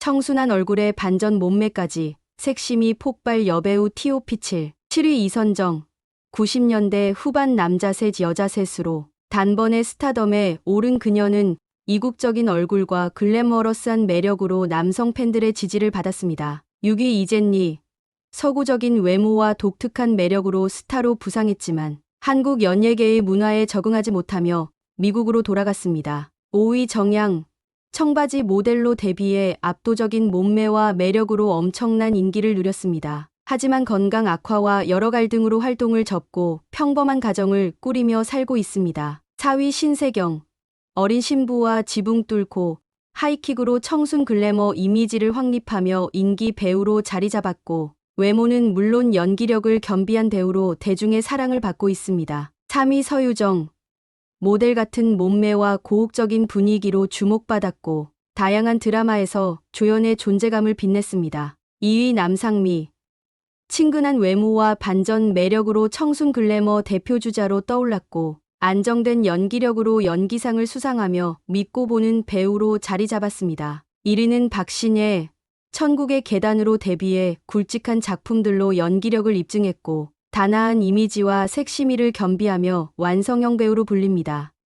청순한 얼굴에 반전 몸매까지 색심이 폭발 여배우 티오피칠 7위 이선정 90년대 후반 남자 셋 여자 셋으로 단번에 스타덤에 오른 그녀는 이국적인 얼굴과 글래머러스한 매력으로 남성 팬들의 지지를 받았습니다. 6위 이젠리 서구적인 외모와 독특한 매력으로 스타로 부상했지만 한국 연예계의 문화에 적응하지 못하며 미국으로 돌아갔습니다. 5위 정양 청바지 모델로 데뷔해 압도적인 몸매와 매력으로 엄청난 인기를 누렸습니다. 하지만 건강 악화와 여러 갈등으로 활동을 접고 평범한 가정을 꾸리며 살고 있습니다. 4위 신세경 어린 신부와 지붕 뚫고 하이킥으로 청순 글래머 이미지를 확립하며 인기 배우로 자리 잡았고 외모는 물론 연기력을 겸비한 배우로 대중의 사랑을 받고 있습니다. 3위 서유정 모델 같은 몸매와 고혹적인 분위기로 주목받았고 다양한 드라마에서 조연의 존재감을 빛냈습니다. 2위 남상미 친근한 외모와 반전 매력으로 청순 글래머 대표주자로 떠올랐고 안정된 연기력으로 연기상을 수상하며 믿고 보는 배우로 자리 잡았습니다. 1위는 박신혜 천국의 계단으로 데뷔해 굵직한 작품들로 연기력을 입증했고 단아한 이미지와 섹시미를 겸비하며 완성형 배우로 불립니다.